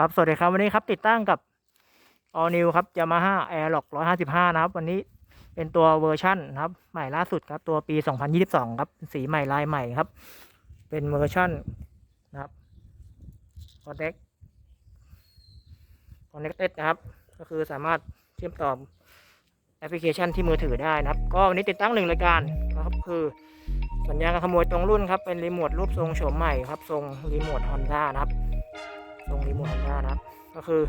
ครับสวัสดีครับวันนี้ครับติดตั้งกับ All New ครับ Yamaha Airlock 155 นะครับ วันนี้เป็นตัวเวอร์ชั่นนะครับ ใหม่ล่าสุดครับ ตัวปี 2022 ครับสีใหม่ลายใหม่ครับ เป็นเวอร์ชั่นนะครับ Connect Connected นะครับ ก็คือสามารถเชื่อมต่อแอปพลิเคชันที่มือถือได้นะครับ ก็วันนี้ติดตั้งหนึ่งรายการนะครับ คือสัญญาณการขโมยตรงรุ่นครับเป็นรีโมทรูปทรงโฉมใหม่ครับทรงรีโมทฮอนด้านะครับ ทรงรีโมทฮอนด้านะครับก็คือ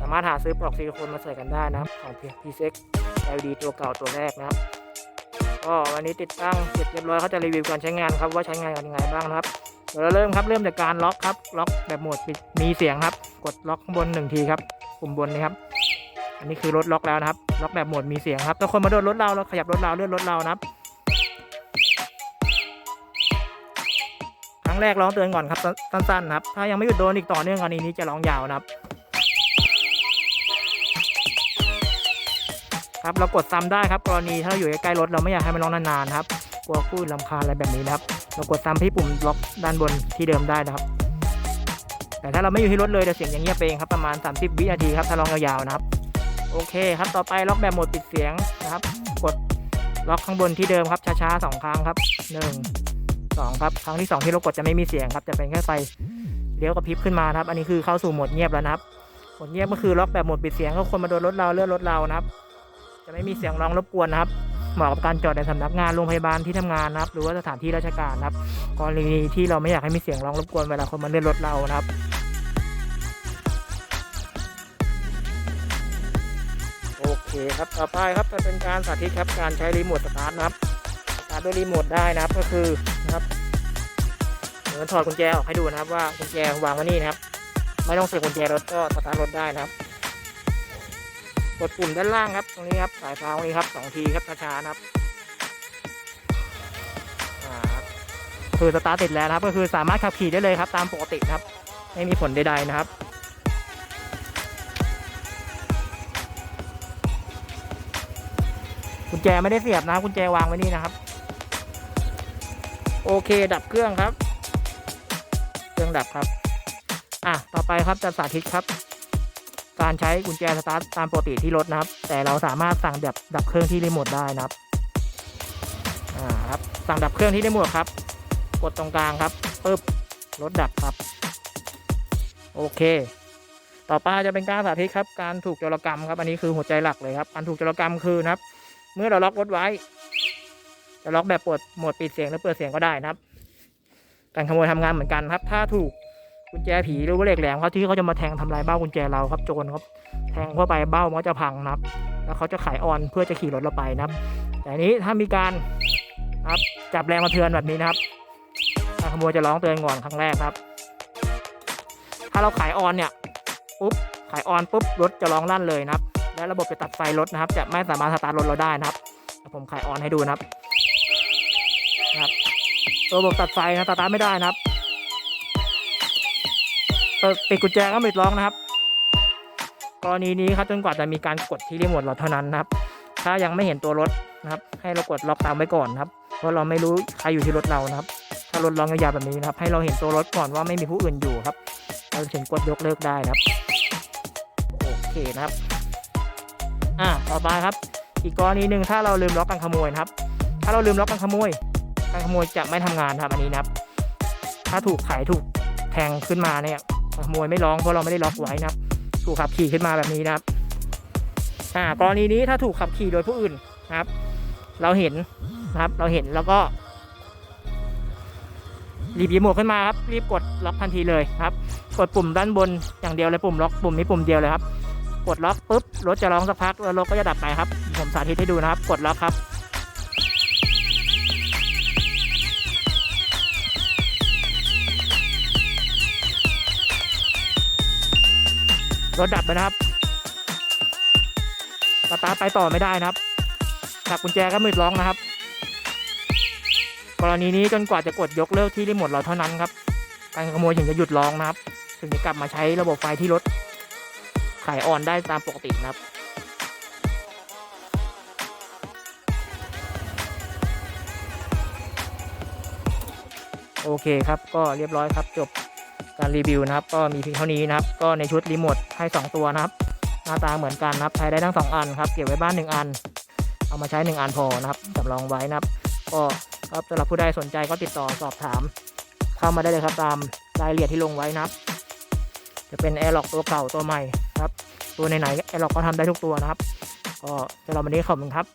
สามารถหาซื้อปลอกซิลิโคนมาใส่กันได้นะครับของ PCX LED ตัวเก่าตัวแรกนะครับก็วันนี้ติดตั้งเสร็จเรียบร้อยเขาจะรีวิวการใช้งานครับว่าใช้งานกันยังไงบ้างนะครับเดี๋ยวเราเริ่มครับเริ่มจากการล็อกครับล็อกแบบโหมดปิดมีเสียงครับ กดล็อกข้างบนหนึ่งทีครับปุ่มบนนี้ครับ อันนี้คือรถล็อกแล้วนะครับ ล็อกแบบโหมดมีเสียงครับถ้าคนมาโดนรถเราเราขยับรถเราเลื่อนรถเรานะครับ แรกร้องเตือนก่อนครับสั้นๆนะครับ ถ้ายังไม่หยุดโดนอีกต่อเนื่องกรณีนี้จะร้องยาวนะครับ ครับเรากดซ้ำได้ครับกรณีถ้าเราอยู่ใกล้รถเราไม่อยากให้มันร้องนานๆครับกลัวคลื่นลำคาญอะไรแบบนี้นะครับ เรากดซ้ำที่ปุ่มล็อกด้านบนที่เดิมได้นะครับ แต่ถ้าเราไม่อยู่ที่รถเลยเดี๋ยวเสียงอย่างเงียบเองครับประมาณ 30 วินาทีครับถ้าร้องยาวๆนะครับ โอเคครับต่อไปล็อกแบบโหมดปิดเสียงนะครับ กดล็อกข้างบนที่เดิมครับช้าๆสองครั้งครับห นึ่งสองครับครั้งที่สองที่เรากดจะไม่มีเสียงครับจะเป็นแค่ไฟเลี้ยวกระพริบขึ้นมาครับ อันนี้คือเข้าสู่โหมดเงียบแล้วนะครับโหมดเงียบก็คือล็อกแบบโหมดปิดเสียงก็คนมาโดนรถเราเลื่อนรถเรานะครับ จะไม่มีเสียงร้องรบกวนนะครับเหมาะกับการจอดในสำนักงานโรงพยาบาลที่ทำงานนะครับ หรือว่าสถานที่ราชการนะครับกรณีที่เราไม่อยากให้มีเสียงร้องรบกวนเวลาคนมาเลื่อนรถเรานะครับโอเคครับต่อไปครับจะเป็นการสาธิตครับการใช้รีโมทสตาร์ทนะครับ สตาร์ทด้วยรีโมทได้นะครับก็คือนะครับเดี๋ยวถอดกุญแจออกให้ดูนะครับ ว่ากุญแจวางไว้นี่นะครับ ไม่ต้องเสียบกุญแจรถก็สตาร์ทรถได้นะครับ กดปุ่มด้านล่างครับ ตรงนี้ครับสายพาวนี้ครับสองทีครับช้าๆนะครับคือสตาร์ทติดแล้วนะครับ ก็คือสามารถขับขี่ได้เลยครับ ตามปกติครับ ไม่มีผลใดๆนะครับกุญแจไม่ได้เสียบนะครับกุญแจวางไว้นี่นะครับ โอเค ดับเครื่องครับ เครื่องดับครับ อะ ต่อไปครับจะสาธิตครับ การใช้กุญแจสตาร์ทตามปกติที่รถนะครับ แต่เราสามารถสั่งดับดับเครื่องที่รีโมทได้นะครับ อ่าครับ สั่งดับเครื่องที่รีโมทครับ กดตรงกลางครับปึ๊บรถดับครับ โอเค ต่อไปจะเป็นการสาธิตครับ การถูกจรกรรมครับ อันนี้คือหัวใจหลักเลยครับ การถูกจรกรรมคือนะครับ เมื่อเราล็อกรถไว้ จะล็อกแบบเปิดโหมดปิดเสียงหรือเปิดเสียงก็ได้นะครับ การขโมยทำงานเหมือนกันครับ ถ้าถูกกุญแจผีหรือว่าเหล็กแหลมเขาที่เขาจะมาแทงทำลายเบ้ากุญแจเราครับโจรครับ แทงเข้าไปเบ้ามันจะพังนะครับ แล้วเขาจะขายออนเพื่อจะขี่รถเราไปนะครับ แต่อันนี้ถ้ามีการครับจับแรงมาเทือนแบบนี้นะครับการขโมยจะร้องเตือนก่อนครั้งแรกครับ ถ้าเราขายออนเนี่ยปุ๊บขายออนปุ๊บรถจะร้องลั่นเลยนะครับ และระบบจะตัดไฟรถนะครับ จะไม่สามารถสตาร์ทรถเราได้นะครับผมขายออนให้ดูนะครับ นะครับตัวระบบตัดไฟนะตาร์ทไม่ได้นะครับเปิดปิดกุญแจก็ไม่ร้องนะครับ กรณีนี้ครับจนกว่าจะมีการกดที่รีโมทเราเท่านั้นนะครับ ถ้ายังไม่เห็นตัวรถนะครับ ให้เรากดล็อกตามไว้ก่อนนะครับ เพราะเราไม่รู้ใครอยู่ที่รถเรานะครับ ถ้ารถร้องยาวๆแบบนี้นะครับ ให้เราเห็นตัวรถก่อนว่าไม่มีผู้อื่นอยู่ครับ เราถึงกดยกเลิกได้นะครับ โอเคนะครับ อ่าต่อไปครับ อีกกรณีหนึ่งถ้าเราลืมล็อกการขโมยนะครับ ถ้าเราลืมล็อกการขโมย การขโมยจะไม่ทำงานครับอันนี้นะครับ ถ้าถูกขายถูกแทงขึ้นมาเนี่ยขโมยไม่ร้องเพราะเราไม่ได้ล็อกไว้นะครับ ถูกขับขี่ขึ้นมาแบบนี้นะครับ อ่ากรณีนี้ถ้าถูกขับขี่โดยผู้อื่นนะครับ เราเห็นนะครับเราเห็นแล้วก็รีบรีโมทขึ้นมาครับรีบกดล็อกทันทีเลยครับ กดปุ่มด้านบนอย่างเดียวเลยปุ่มล็อกปุ่มนี้ปุ่มเดียวเลยครับ กดล็อกปุ๊บรถจะร้องสักพักแล้วรถก็จะดับไปครับ ผมสาธิตให้ดูนะครับ กดล็อกครับ รถดับไปนะครับสตาร์ทไปต่อไม่ได้นะครับจับกุญแจก็มืดร้องนะครับ กรณีนี้จนกว่าจะกดยกเลิกที่รีโมทเราเท่านั้นครับ การขโมยถึงจะหยุดร้องนะครับ ถึงจะกลับมาใช้ระบบไฟที่รถขายออนได้ตามปกตินะครับโอเคครับ ก็เรียบร้อยครับจบ การรีวิวนะครับ ก็มีเพียงเท่านี้นะครับ ก็ในชุดรีโมทให้ 2 ตัวนะครับ หน้าตาเหมือนกันนะครับ ใช้ได้ทั้ง 2 อันครับ เก็บไว้บ้าน 1 อัน เอามาใช้ 1 อันพอนะครับสำรองไว้นะครับ ก็ครับสำหรับผู้ใดสนใจก็ติดต่อสอบถาม เข้ามาได้เลยครับตามรายละเอียดที่ลงไว้นะครับ จะเป็นแอร์ล็อกตัวเก่าตัวใหม่ครับ ตัวไหนๆแอร์ล็อกก็ทำได้ทุกตัวนะครับ ก็สำหรับวันนี้ขอบคุณครับ